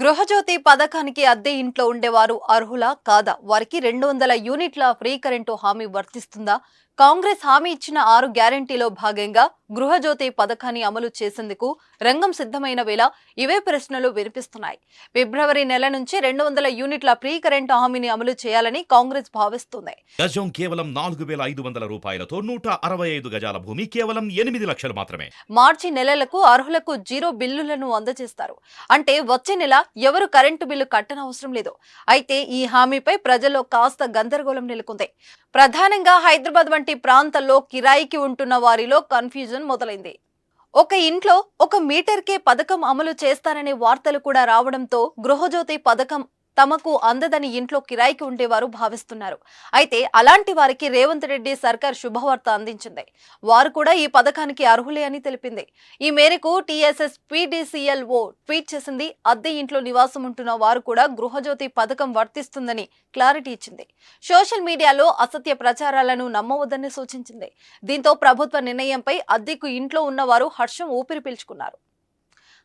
గృహజ్యోతి పథకానికి అద్దె ఇంట్లో ఉండేవారు అర్హులా కాదా? వారికి రెండు వందల యూనిట్ల ఫ్రీ కరెంటు హామీ వర్తిస్తుందా? కాంగ్రెస్ హామీ ఇచ్చిన ఆరు గ్యారంటీలో భాగంగా గృహజ్యోతి పథకాన్ని అమలు చేసేందుకు రంగం సిద్ధమైన వేళ ఇవే ప్రశ్నలు వినిపిస్తున్నాయి. ఫిబ్రవరి నెల నుంచి రెండు వందల యూనిట్ల ఫ్రీ కరెంటు హామీని అమలు చేయాలని కాంగ్రెస్ భావిస్తుంది. గజం కేవలం నాలుగు వేల ఐదు వందల రూపాయలతో నూట అరవై ఐదు గజాల భూమి కేవలం ఎనిమిది లక్షలు మాత్రమే. మార్చి నెలలకు అర్హులకు జీరో బిల్లులను అందజేస్తారు. అంటే వచ్చే నెల ఎవరు కరెంటు బిల్లు కట్టనవసరం లేదు. అయితే ఈ హామీపై ప్రజల్లో కాస్త గందరగోళం నెలకొంది. ప్రధానంగా హైదరాబాద్ వంటి ప్రాంతాల్లో కిరాయికి ఉంటున్న వారిలో కన్ఫ్యూజన్ మొదలైంది. ఒక ఇంట్లో ఒక మీటర్కే పథకం అమలు చేస్తారనే వార్తలు కూడా రావడంతో గృహజ్యోతి పథకం తమకు అందదని ఇంట్లో కిరాయికి ఉండేవారు భావిస్తున్నారు. అయితే అలాంటి వారికి రేవంత్ రెడ్డి సర్కార్ శుభవార్త అందించింది. వారు కూడా ఈ పథకానికి అర్హులే అని తెలిపింది. ఈ మేరకు టీఎస్ఎస్ పీడీసీఎల్ఓ ట్వీట్ చేసింది. అద్దె ఇంట్లో నివాసం ఉంటున్న వారు కూడా గృహజ్యోతి పథకం వర్తిస్తుందని క్లారిటీ ఇచ్చింది. సోషల్ మీడియాలో అసత్య ప్రచారాలను నమ్మవద్దని సూచించింది. దీంతో ప్రభుత్వ నిర్ణయంపై అద్దెకు ఇంట్లో ఉన్నవారు హర్షం ఊపిరి పీల్చుకున్నారు.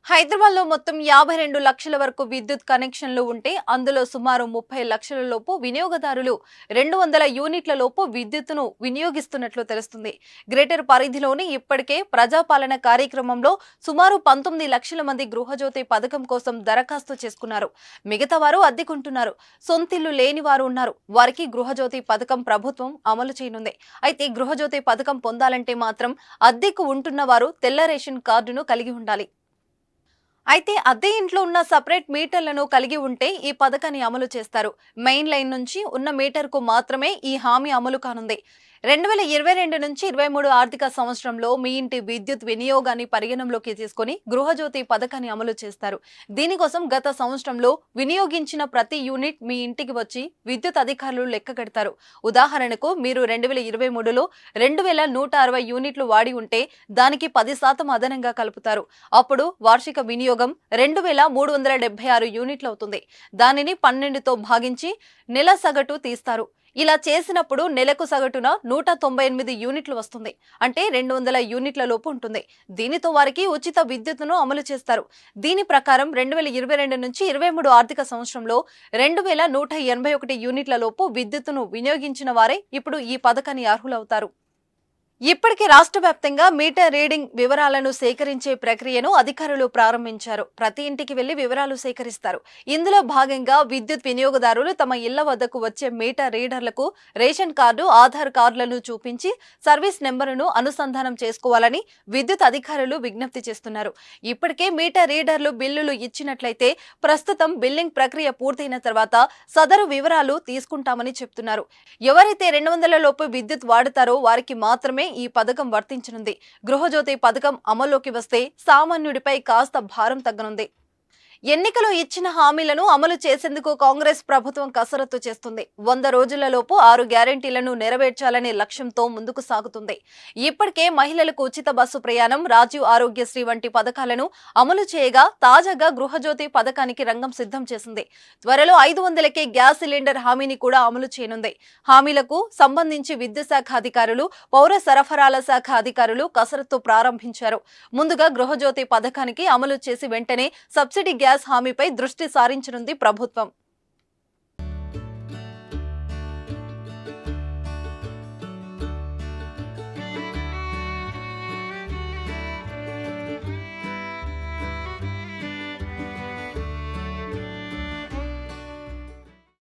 హైదరాబాద్లో మొత్తం యాభై రెండు లక్షల వరకు విద్యుత్ కనెక్షన్లు ఉంటే అందులో సుమారు ముప్పై లక్షల లోపు వినియోగదారులు రెండు వందల యూనిట్ల లోపు విద్యుత్తును వినియోగిస్తున్నట్లు తెలుస్తుంది. గ్రేటర్ పరిధిలోని ఇప్పటికే ప్రజాపాలన కార్యక్రమంలో సుమారు పంతొమ్మిది లక్షల మంది గృహజ్యోతి పథకం కోసం దరఖాస్తు చేసుకున్నారు. మిగతా వారు అద్దెకుంటున్నారు. సొంతిల్లు లేని వారు ఉన్నారు. వారికి గృహజ్యోతి పథకం ప్రభుత్వం అమలు చేయనుంది. అయితే గృహజ్యోతి పథకం పొందాలంటే మాత్రం అద్దెకు ఉంటున్న వారు తెల్ల రేషన్ కార్డును కలిగి ఉండాలి. అయితే అద్దె ఇంట్లో ఉన్న సపరేట్ మీటర్లను కలిగి ఉంటే ఈ పథకాన్ని అమలు చేస్తారు. మెయిన్ లైన్ నుంచి ఉన్న మీటర్కు మాత్రమే ఈ హామీ అమలు కానుంది. రెండు వేల ఇరవై రెండు నుంచి ఇరవై మూడు ఆర్థిక సంవత్సరంలో మీ ఇంటి విద్యుత్ వినియోగాన్ని పరిగణంలోకి తీసుకొని గృహజ్యోతి పథకాన్ని అమలు చేస్తారు. దీనికోసం గత సంవత్సరంలో వినియోగించిన ప్రతి యూనిట్ మీ ఇంటికి వచ్చి విద్యుత్ అధికారులు లెక్క కడతారు. ఉదాహరణకు మీరు రెండు వేల ఇరవై మూడులో రెండు వేల నూట అరవై యూనిట్లు వాడి ఉంటే దానికి పది శాతం అదనంగా కలుపుతారు. అప్పుడు వార్షిక వినియోగం రెండు వేల మూడు వందల డెబ్బై ఆరు యూనిట్లు అవుతుంది. దానిని పన్నెండుతో భాగించి నెల సగటు తీస్తారు. ఇలా చేసినప్పుడు నెలకు సగటున నూట తొంభై ఎనిమిది యూనిట్లు వస్తుంది. అంటే రెండు వందల యూనిట్ల లోపు ఉంటుంది. దీనితో వారికి ఉచిత విద్యుత్తును అమలు చేస్తారు. దీని ప్రకారం రెండు వేల ఇరవై రెండు నుంచి ఇరవై మూడు ఆర్థిక సంవత్సరంలో రెండు వేల నూట ఎనభై ఒకటి యూనిట్ల లోపు విద్యుత్తును వినియోగించిన వారే ఇప్పుడు ఈ పథకాన్ని అర్హులవుతారు. ఇప్పటికే రాష్ట్ర వ్యాప్తంగా మీటర్ రీడింగ్ వివరాలను సేకరించే ప్రక్రియను అధికారులు ప్రారంభించారు. ప్రతి ఇంటికి వెళ్ళి వివరాలు సేకరిస్తారు. ఇందులో భాగంగా విద్యుత్ వినియోగదారులు తమ ఇళ్ళ వద్దకు వచ్చే మీటర్ రీడర్లకు రేషన్ కార్డు ఆధార్ కార్డులను చూపించి సర్వీస్ నెంబరును అనుసంధానం చేసుకోవాలని విద్యుత్ అధికారులు విజ్ఞప్తి చేస్తున్నారు. ఇప్పటికే మీటర్ రీడర్లు బిల్లులు ఇచ్చినట్లయితే ప్రస్తుతం బిల్లింగ్ ప్రక్రియ పూర్తయిన తర్వాత సదరు వివరాలు తీసుకుంటామని చెప్తున్నారు. ఎవరైతే రెండు వందల లోపు విద్యుత్ వాడతారో వారికి మాత్రమే ఈ పథకం వర్తించనుంది. గృహజ్యోతి పథకం అమల్లోకి వస్తే సామాన్యుడిపై కాస్త భారం తగ్గనుంది. ఎన్నికలు ఇచ్చిన హామీలను అమలు చేసేందుకు కాంగ్రెస్ ప్రభుత్వం కసరత్తు చేస్తుంది. వంద రోజులలోపు ఆరు గ్యారంటీలను నెరవేర్చాలనే లక్ష్యంతో ముందుకు సాగుతుంది. ఇప్పటికే మహిళలకు ఉచిత బస్సు ప్రయాణం రాజీవ్ ఆరోగ్యశ్రీ వంటి పథకాలను అమలు చేయగా తాజాగా గృహజ్యోతి పథకానికి రంగం సిద్ధం చేసింది. త్వరలో ఐదు వందలకే గ్యాస్ సిలిండర్ హామీని కూడా అమలు చేయనుంది. హామీలకు సంబంధించి విద్యుత్ శాఖ అధికారులు పౌర సరఫరాల శాఖ అధికారులు కసరత్తు ప్రారంభించారు. ముందుగా గృహజ్యోతి పథకానికి అమలు చేసి వెంటనే సబ్సిడీ గ్యాస్ హామీపై దృష్టి సారించనుంది ప్రభుత్వం.